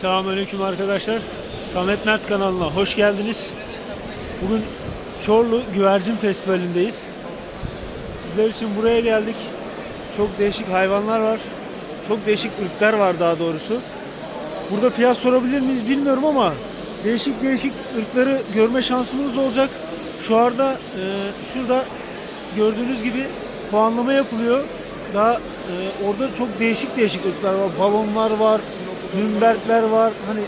Selamünaleyküm arkadaşlar. Samet Mert kanalına hoş geldiniz. Bugün Çorlu Güvercin Festivali'ndeyiz. Sizler için buraya geldik. Çok değişik hayvanlar var. Çok değişik ırklar var daha doğrusu. Burada fiyat sorabilir miyiz bilmiyorum ama değişik değişik ırkları görme şansımız olacak. Şu anda e, şurada gördüğünüz gibi puanlama yapılıyor. Daha e, orada çok değişik değişik ırklar var. Balonlar var, Nürnbergler var. Hani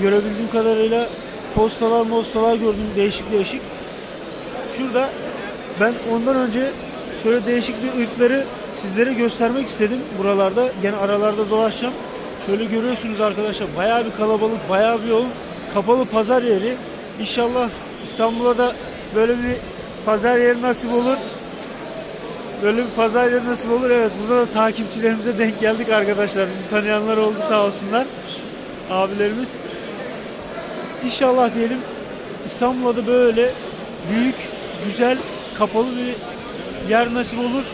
görebildiğim kadarıyla postalar, mostalar gördüm değişik değişik. Şurada ben ondan önce şöyle değişik bir ırkları sizlere göstermek istedim buralarda. Gene aralarda dolaşacağım. Şöyle görüyorsunuz arkadaşlar bayağı bir kalabalık, bayağı bir yoğun. Kapalı pazar yeri. İnşallah İstanbul'a da böyle bir pazar yeri nasip olur. Böyle bir pazar yeri nasip olur. Evet burada da takipçilerimize denk geldik arkadaşlar. Bizi tanıyanlar oldu sağ olsunlar. Abilerimiz. İnşallah diyelim İstanbul'a da böyle büyük, güzel, kapalı bir yer nasip olur.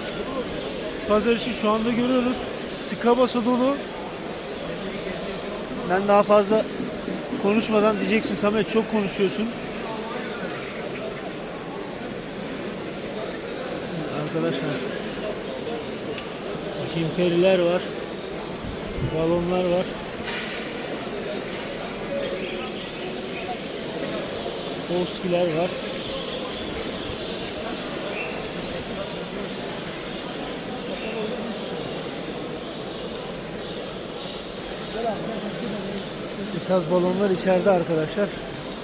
Pazar işi şu anda görüyoruz. Tıka basa dolu. Ben daha fazla konuşmadan diyeceksin Samet çok konuşuyorsun. Arkadaşlar cimperiler var. Balonlar var. Oskiler var. Esas balonlar içeride arkadaşlar.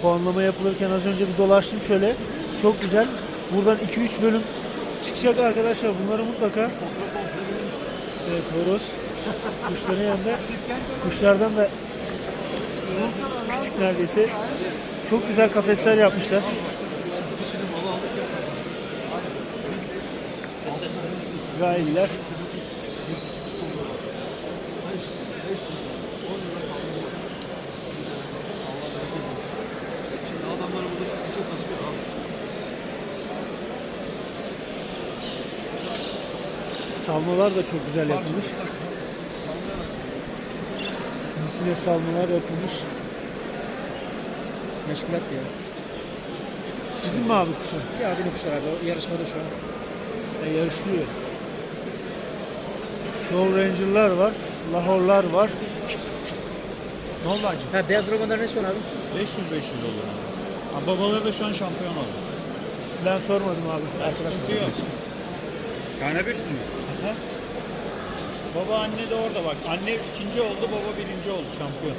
Puanlama yapılırken az önce bir dolaştım şöyle. Çok güzel. Buradan 2-3 bölüm çıkacak arkadaşlar. Bunları mutlaka Evet horoz. Kuşların yanında. Kuşlardan da küçük neredeyse. Çok güzel kafesler yapmışlar. İsrailler. Adamlar burada şu kuşa basıyor abi. Salmalar da çok güzel yapılmış. Misine salmalar yapılmış. Meşgulat ya. Sizin mi abi kuşlar? Ya benim kuşlar abi o yarışmada şu an. E, yarışılıyor. Show Ranger'lar var. Lahorlar var. Ne oldu acı? Ha beyaz romanlar ne son abi? 500 500 olur. Ha, babaları da şu an şampiyon oldu. Ben sormadım abi. Sıkıntı yok. Tane 500 mü? Baba anne de orada bak. Anne ikinci oldu, baba birinci oldu şampiyon.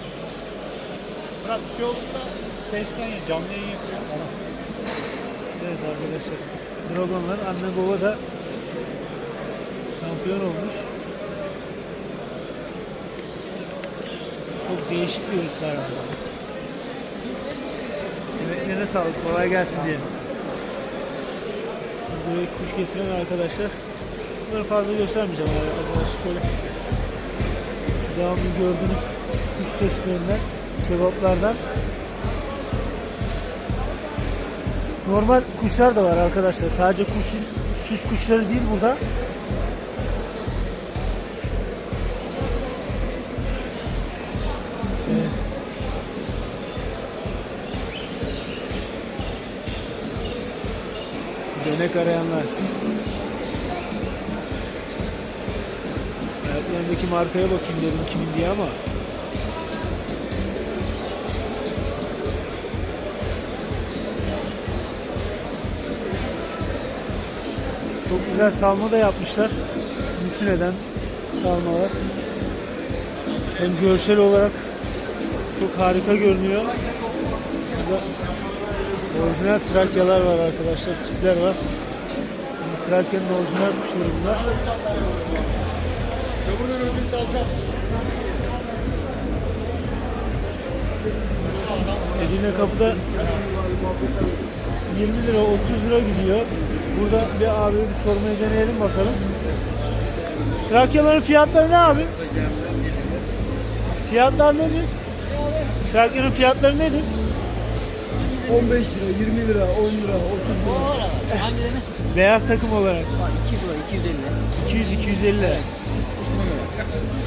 Murat bir şey olursa seslen ya, canlı yayın yapıyor. Tamam. Evet arkadaşlar. Dragonlar anne baba da şampiyon olmuş. Çok değişik bir ırklar var. Emeklerine sağlık. Kolay gelsin diye. Buraya kuş getiren arkadaşlar. Bunları fazla göstermeyeceğim arkadaşlar. Şöyle devamlı gördüğünüz kuş çeşitlerinden, şebaplardan Normal kuşlar da var arkadaşlar. Sadece kuş süs kuşları değil burada. Dönek arayanlar. Ayaklarındaki markaya bakayım dedim kimin diye ama Çok güzel salma da yapmışlar. Misine'den salmalar. Hem görsel olarak çok harika görünüyor. Burada orijinal Trakyalar var arkadaşlar. Tipler var. Trakya'nın orijinal kuşları bunlar. Edirne kapıda 20 lira 30 lira gidiyor. Burada bir abi bir sormayı deneyelim bakalım. Trakyaların fiyatları ne abi? Fiyatlar nedir? Trakya'nın fiyatları nedir? 15 lira, 20 lira, 10 lira, 30 lira. Hangilerini? Beyaz takım olarak 2 kilo 250. 200-250 lira. Üstüne göre.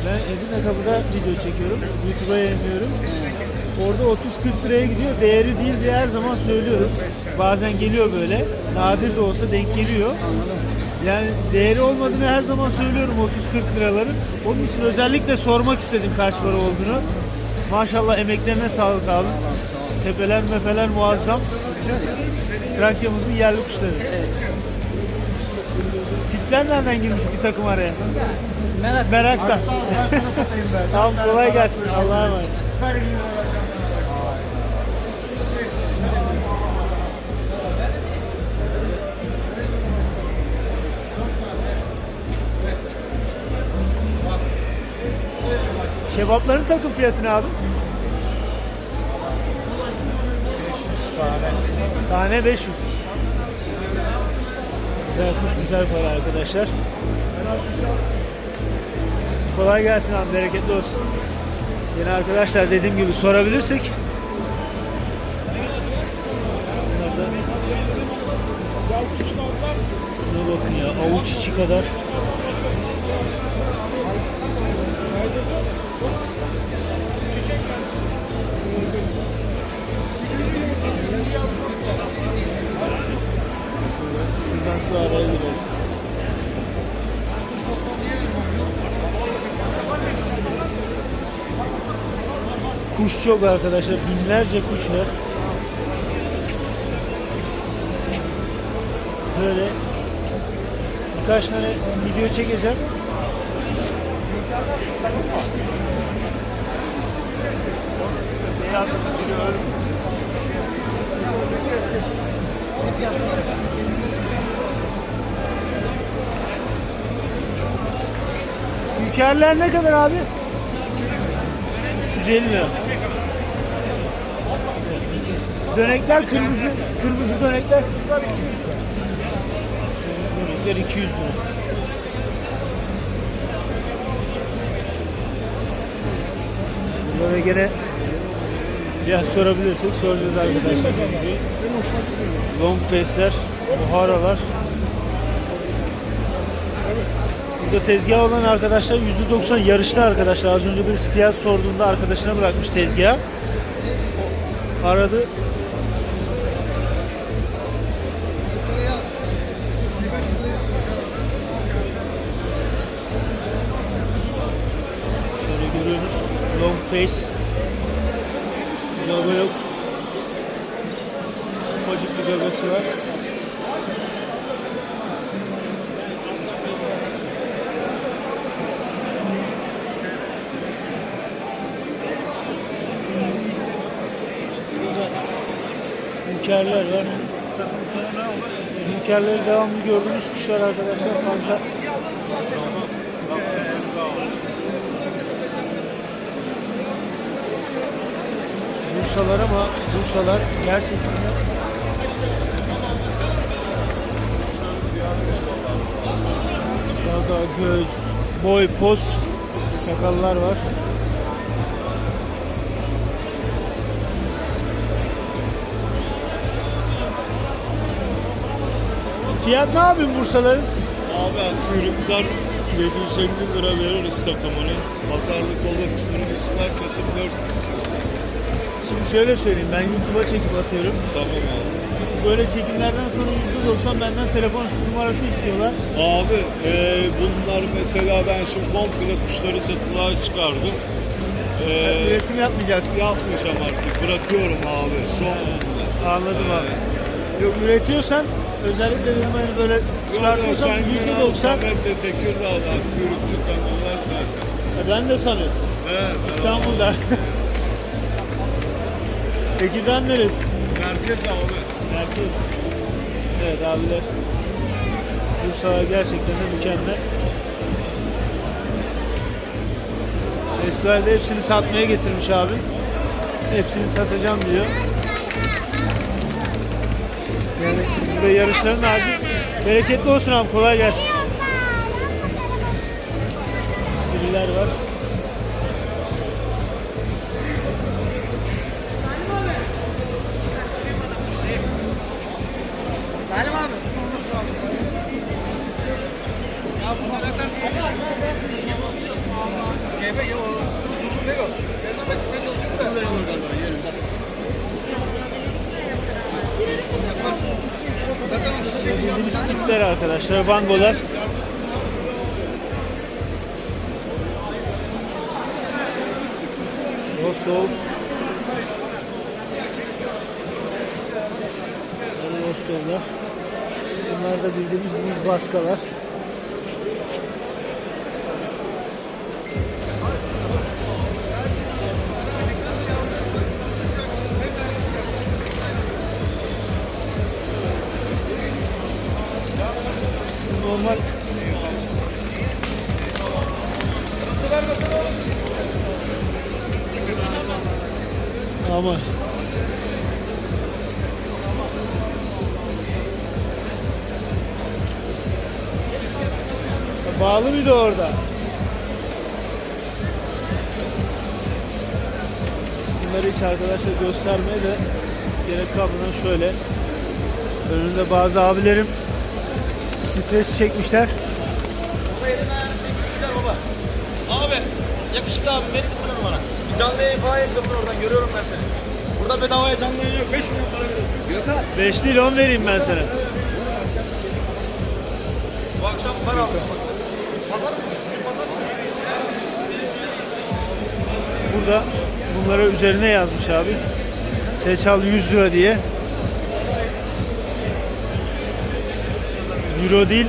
Ben Edirne Kapı'da video çekiyorum. YouTube'a yayınlıyorum. Orada 30-40 liraya gidiyor. Değeri değil diye her zaman söylüyorum. Bazen geliyor böyle. Nadir de olsa denk geliyor. Yani değeri olmadığını her zaman söylüyorum 30-40 liraların. Onun için özellikle sormak istedim kaç para olduğunu. Maşallah emeklerine sağlık abi. Tepeler mepeler muazzam. Trakya'mızın yerli kuşları. Tipler nereden girmiş bir takım araya? Merak Merakla. tamam kolay gelsin. Allah'a emanet. Şebapların takım fiyatı ne abi? Tane 500. Kuş güzel para arkadaşlar. Kolay gelsin abi, bereketli olsun. Yine arkadaşlar dediğim gibi sorabilirsek. Bunlardan... Şuna bakın ya, avuç içi kadar. Kuş çok arkadaşlar. Binlerce kuş var. Böyle birkaç tane video çekeceğim. Hünkârlar ne kadar abi? 350 lira. Dönekler kırmızı, kırmızı dönekler. Dönekler 200 lira. Bunlara gene fiyat sorabilirsek soracağız arkadaşlar. Long face'ler, buharalar. Burada tezgah olan arkadaşlar %90 yarışta arkadaşlar. Az önce birisi fiyat sorduğunda arkadaşına bırakmış tezgahı. Aradı. Long face. Logo yok. Ufacık bir gagası var. Hünkârlar var. Hünkârları devamlı gördüğümüz kuşlar arkadaşlar fazla. Bursalar ama Bursalar gerçekten de Gaga, göz, boy, post şakallar var. Fiyat ne yapayım Bursaların? Abi kuyruklar 750 lira veririz takımını. Pazarlık olur. Kırmızılar katım 4 Şimdi şöyle söyleyeyim ben YouTube'a çekip atıyorum. tamam abi. Böyle çekimlerden sonra %90 benden telefon numarası istiyorlar. Abi e, bunlar mesela ben şimdi komple kuşları satılığa çıkardım. E, Üretim yapmayacaksın. yapmayacağım artık. Bırakıyorum abi. Son. Anladım abi. Yok üretiyorsan özellikle dedim hani böyle çıkartıyorsan al. %90 Samet de Tekirdağ'dan kuyrukçu kanallar zaten. ben de sanıyorum. Ben İstanbul'da. Tekirdağ neresi? Merkez abi. Merkez. Evet abiler. Bursa gerçekten de mükemmel. Festivalde hepsini satmaya getirmiş abi. Hepsini satacağım diyor. Yani burada yarışların abi bereketli olsun abi kolay gelsin. Siriler var. Arkadaşlar, bangolar. Rostov. Sarı Rostov'da. Bunlar da bildiğimiz buz baskalar. Normal ama Bağlı mıydı orada? Bunları hiç arkadaşlar göstermeye de gerek kalmadan şöyle. Önünde bazı abilerim stres çekmişler. Abi yakışıklı abi verir misin onu bana? Bir canlı yayın falan yapıyorsun oradan görüyorum ben seni. Burada bedavaya canlı yayın yok 5 milyon para veriyorsun. 5 değil 10 vereyim ben sana. Bu akşam para aldım. Burada bunlara üzerine yazmış abi. Seçal 100 lira diye. Euro değil.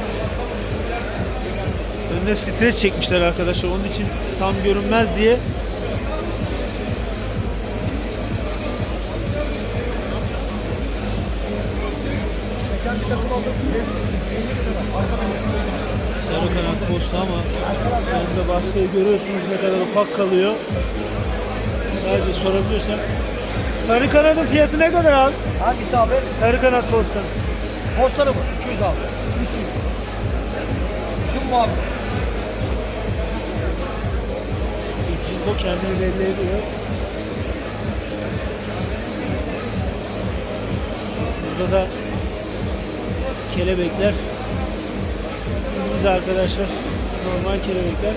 Önüne stres çekmişler arkadaşlar. Onun için tam görünmez diye. Sarı kanat posta ama önünde baskıyı görüyorsunuz ne kadar ufak kalıyor. Sadece sorabilirsem. Sarı kanadın fiyatı ne kadar abi? Hangisi abi? Sarı kanat postanın. Postanı mı? 200 abi. 300. Şu mu abi? O kendini belli ediyor. Burada da kelebekler. Biz arkadaşlar normal kelebekler.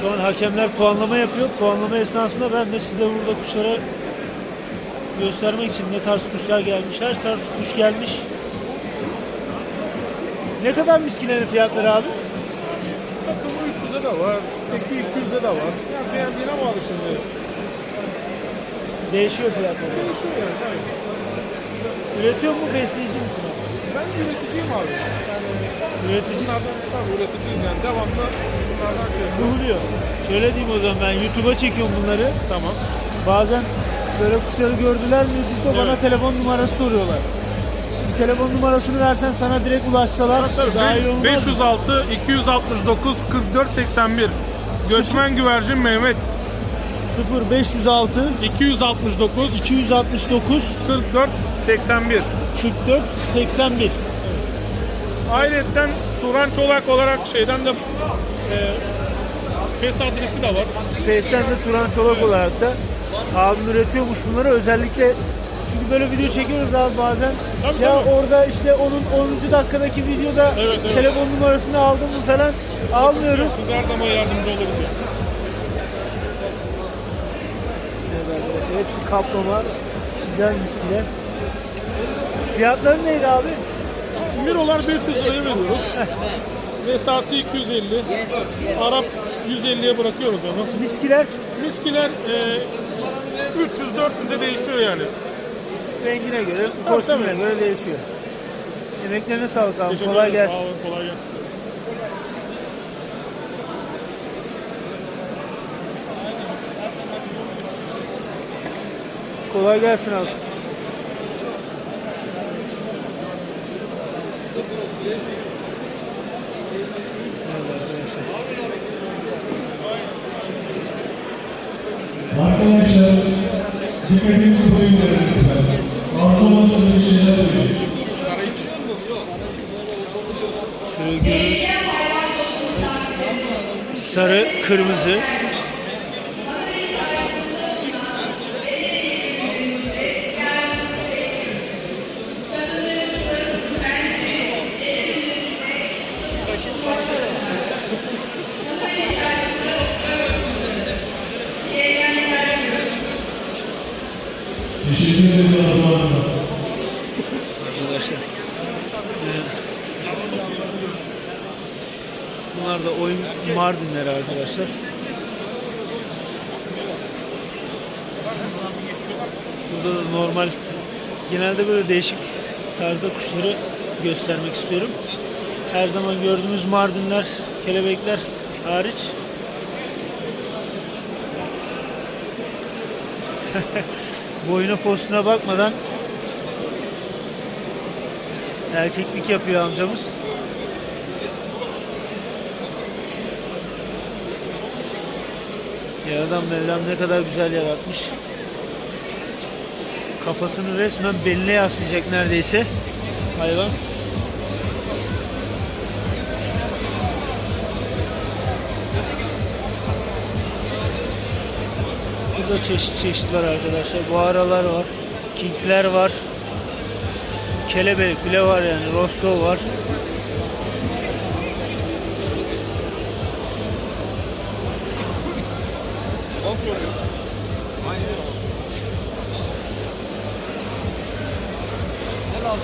Şu an hakemler puanlama yapıyor. Puanlama esnasında ben de size burada kuşlara göstermek için ne tarz kuşlar gelmiş. Her tarz kuş gelmiş. Ne kadar miskinerin fiyatları abi? Takımı 300'e de var. Eki 200'e de var. Yani beğendiğine bağlı şimdi. Değişiyor fiyatları. Değişiyor yani. tabii. Üretiyor mu besleyici misin abi? Ben üreticiyim abi. Yani Üretici bunlardan tabii üreticiyim yani. Devamlı bunlardan şey yapıyorum. buluyor. Şöyle diyeyim o zaman ben YouTube'a çekiyorum bunları. Tamam. Bazen böyle kuşları gördüler mi YouTube'da bana Evet. telefon numarası soruyorlar. Bir telefon numarasını versen sana direkt ulaşsalar daha iyi olmaz mı? 506 269 44 81 Göçmen güvercin Mehmet 0506 269 269 44 81 44 81 Ayrıca Turan Çolak olarak şeyden de e, Face adresi de var. Face'den de Turan Çolak olarak da abim üretiyormuş bunları özellikle çünkü böyle video çekiyoruz abi bazen. Tabii, ya tabii. orada işte onun 10. dakikadaki videoda Evet, evet. telefon numarasını aldım mı falan almıyoruz. Biz her zaman yardımcı oluruz. Evet arkadaşlar hepsi kaplama. Güzel miskiler. Fiyatları neydi abi? Mirolar 500 liraya veriyoruz. Esası 250. Arap 150'ye bırakıyoruz onu. Miskiler Miskiler e, 300-400'e değişiyor yani. rengine göre, Tabii, kostümüne tabii. göre değişiyor. Emeklerine sağlık abi. Teşekkür Kolay ederim. gelsin. Sağ olun, kolay gelsin. Kolay gelsin abi. Arkadaşlar dikkatinizi buraya verin. Antrenman size bir şeyler görüyoruz. Sarı, kırmızı. Bunlar da oyun Mardinleri arkadaşlar. Burada da normal genelde böyle değişik tarzda kuşları göstermek istiyorum. Her zaman gördüğümüz Mardinler, kelebekler hariç. Boyuna postuna bakmadan erkeklik yapıyor amcamız. Yaradan Mevlam ne kadar güzel yaratmış. Kafasını resmen beline yaslayacak neredeyse hayvan. Burada çeşit çeşit var arkadaşlar. Buharalar var. Kingler var. Kelebek bile var yani. Rostov var. Allah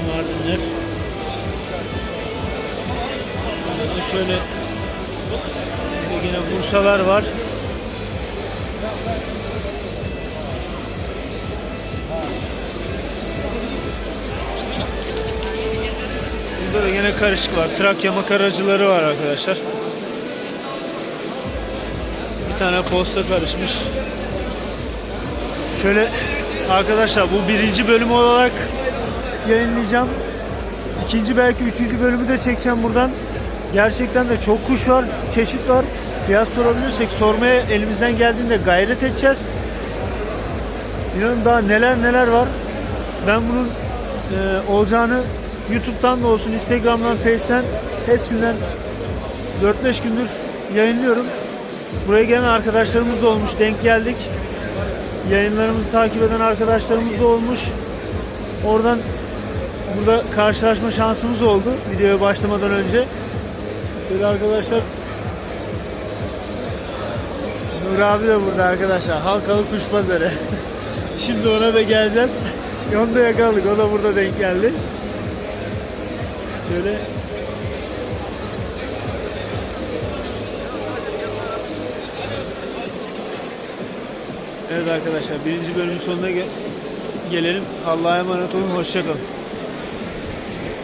Mardinler. Şurada da şöyle yine Bursalar var. Burada da yine karışık var. Trakya makaracıları var arkadaşlar. Tane posta karışmış. Şöyle arkadaşlar bu birinci bölüm olarak yayınlayacağım. İkinci belki üçüncü bölümü de çekeceğim buradan. Gerçekten de çok kuş var, çeşit var. Fiyat sorabilirsek sormaya elimizden geldiğinde gayret edeceğiz. İnanın daha neler neler var. Ben bunun e, olacağını YouTube'dan da olsun, Instagram'dan, Face'ten hepsinden 4-5 gündür yayınlıyorum. Buraya gelen arkadaşlarımız da olmuş, denk geldik. Yayınlarımızı takip eden arkadaşlarımız da olmuş. Oradan burada karşılaşma şansımız oldu videoya başlamadan önce. Şöyle arkadaşlar Nur abi de burada arkadaşlar. Halkalı kuş pazarı. Şimdi ona da geleceğiz. Onu da yakaladık. O da burada denk geldi. Şöyle Evet arkadaşlar birinci bölümün sonuna ge- gelelim. Allah'a emanet olun. Hoşçakalın.